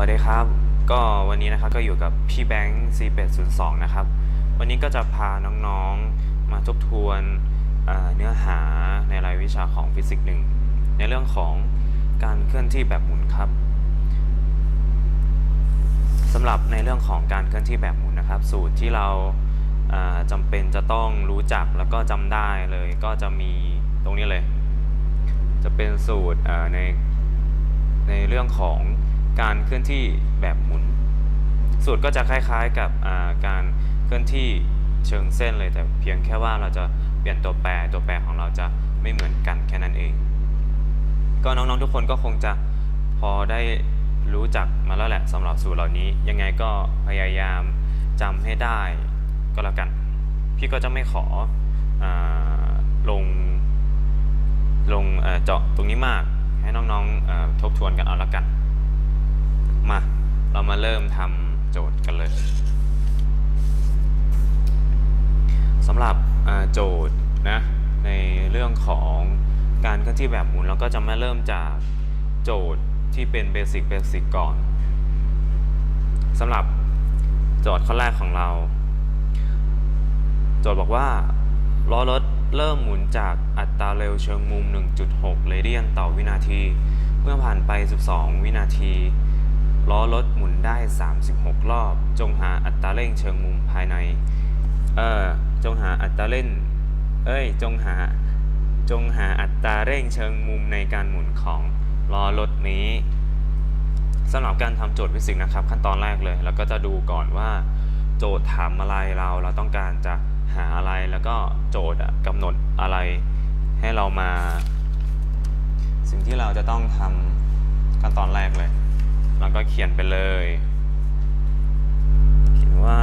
วัสดีครับ ก็วันนี้นะครับก็อยู่กับพี่แบงค์ C802 นะครับ วันนี้ก็จะพาน้องๆมาทบทวนเเนื้อหาในรายวิชาของฟิสิกส์หนึ่งในเรื่องของการเคลื่อนที่แบบหมุนครับสำหรับในเรื่องของการเคลื่อนที่แบบหมุนนะครับ สูตรที่เราเอ่อจำเป็นจะต้องรู้จักแล้วก็จำได้เลยก็จะมีตรงนี้เลย จะเป็นสูตรในในเรื่องของ การเคลื่อนที่แบบหมุน สูตรก็จะคล้ายๆกับการเคลื่อนที่เชิงเส้นเลยแต่เพียงแค่ว่าเราจะเปลี่ยนตัวแปรตัวแปรของเราจะไม่เหมือนกันแค่นั้นเอง ก็น้องๆทุกคนก็คงจะพอได้รู้จักมาแล้วแหละสำหรับสูตรเหล่านี้ ยังไงก็พยายามจำให้ได้ก็แล้วกัน พี่ก็จะไม่ขออลงลงเจาะตรงนี้มากให้น้องๆทบทวนกันเอาละกัน มา เรามาเริ่มทำโจทย์กันเลยสำหรับโจทย์นะในเรื่องของการเคลื่อนที่แบบหมุนเราก็จะมาเริ่มจากโจทย์ที่เป็นเบสิกเบสิกก่อนสำหรับโจทย์ข้อแรกของเรา โจทย์บอกว่าล้อรถเริ่มหมุนจากอัตราเร็วเชิงมุม 1.6 เรเดียนต่อวินาที เมื่อผ่านไป 12 วินาที ล้อรถหมุนได้ 36 รอบ จงหาอัตราเร่งเชิงมุมภายใน เออ จงหาอัตราเร่ง เอ้ย จงหา จงหาอัตราเร่งเชิงมุมในการหมุนของล้อรถนี้สำหรับการทำโจทย์ฟิสิกส์นะครับ ขั้นตอนแรกเลยแล้วก็จะดูก่อนว่า โจทย์ถามอะไรเราเราต้องการจะหาอะไรแล้วก็โจทย์กำหนดอะไรให้เรามา สิ่งที่เราจะต้องทำขั้นตอนแรกเลย เราก็เขียนไปเลย เขียนว่า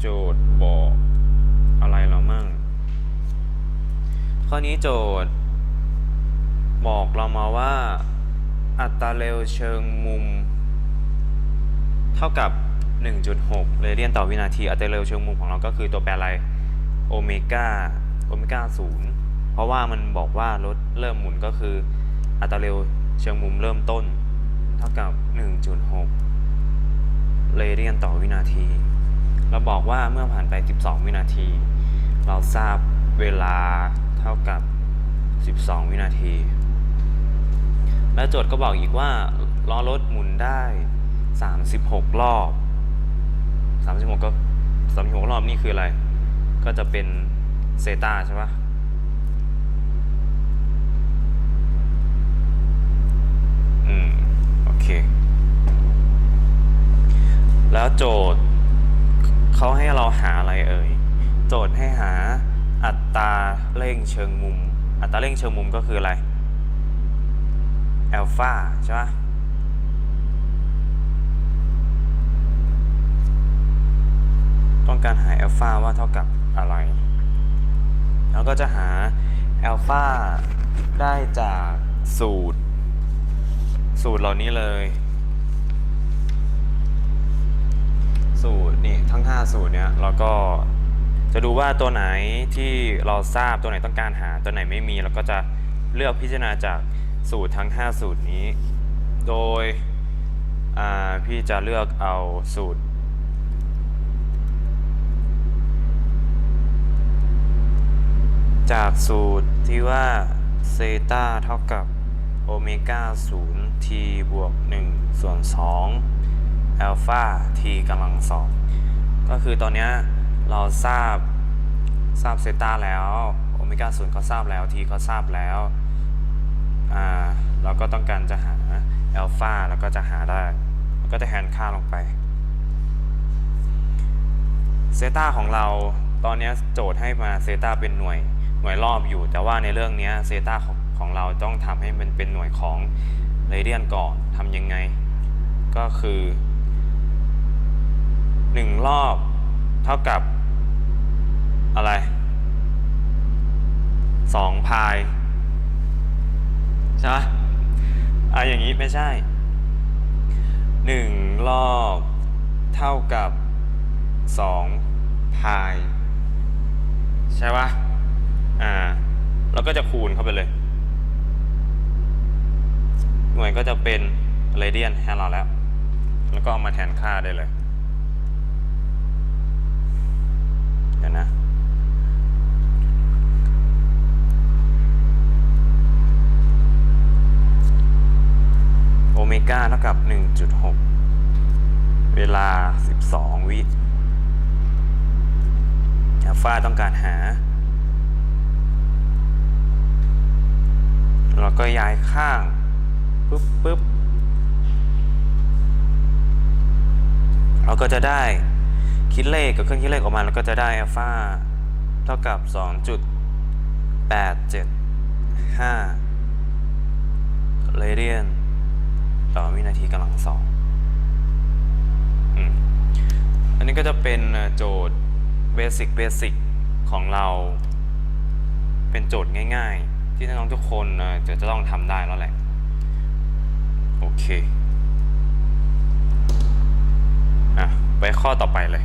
โจทย์บอกอะไรเรามั่ง ข้อนี้โจทย์ บอกเรามาว่า อัตราเร็วเชิงมุม เท่ากับ 1.6 เรเดียนต่อวินาที อัตราเร็วเชิงมุมของเราก็คือตัวแปรอะไร โอเมก้า โอเมก้าศูนย์เพราะว่ามันบอกว่ารถเริ่มหมุนก็คือ อัตราเร็วเชิงมุมเริ่มต้น เท่ากับ 1.6 เรเดียนต่อวินาที เราบอกว่าเมื่อผ่านไป 12 วินาที เราทราบเวลาเท่ากับ 12 วินาที และโจทย์ก็บอกอีกว่าล้อรถหมุนได้ 36 รอบ 36 ก็ 36 รอบนี่คืออะไร ก็จะเป็น เซตาใช่ปะอืม โอเค แล้วโจทย์เขาให้เราหาอะไรเอ่ย โจทย์ให้หาอัตราเร่งเชิงมุม อัตราเร่งเชิงมุมก็คืออะไรอัลฟาใช่ไหมต้องการหาอัลฟาว่าเท่ากับอะไร แล้วก็จะหาอัลฟาได้จากสูตร สูตรเหล่านี้เลย สูตรนี่ทั้ง 5 สูตรเนี้ยเราก็จะดูว่าตัวไหนที่เราทราบตัวไหนต้องการหาตัวไหนไม่มีเราก็จะเลือกพิจารณาจากสูตรทั้ง 5 สูตรนี้ โดยพี่จะเลือกเอาสูตร จากสูตรที่ว่าเซตาเท่ากับโอเมก้า0 t บวก 1 ส่วน2อัลฟา t กำลังสองก็คือตอนนี้เราทราบทราบเซตาแล้วโอเมก้า0ก็ทราบแล้ว t ก็ทราบแล้วอ่าเราก็ต้องการจะหาอัลฟาแล้วก็จะหาได้ ก็จะแทนค่าลงไปเซตาของเราตอนนี้โจทย์ให้มาเซตาเป็นหน่วย หน่วยรอบอยู่ แต่ว่าในเรื่องนี้เซตาของของเราต้องทำให้มันเป็นหน่วยของเรเดียนก่อนทำยังไง ก็คือ 1 รอบเท่ากับอะไร2พายใช่ไหมอะอย่างนี้ไม่ใช่ 1 รอบเท่ากับ2พายใช่ปะ อ่า แล้วก็จะคูณเข้าไปเลย หน่วยก็จะเป็นเรเดียนให้เราแล้ว แล้วก็เอามาแทนค่าได้เลย เดี๋ยวนะโอเมก้าเท่ากับ 1.6 เวลา 12 วิอัลฟาต้องการหา เราก็ย้ายข้างปึ๊บปึ๊บเราก็จะได้คิดเลขกับเครื่องคิดเลขออกมาแล้วก็จะได้อัลฟาเท่ากับ 2.875 เรเดียน ต่อวินาทีกำลังสองอันนี้ก็จะเป็นโจทย์เบสิกเบสิกของเรา เป็นโจทย์ง่าย ๆ ที่น้องทุกคนเอ่อจะจะต้องทำได้แล้วแหละ โอเค อะ ไปข้อต่อไปเลย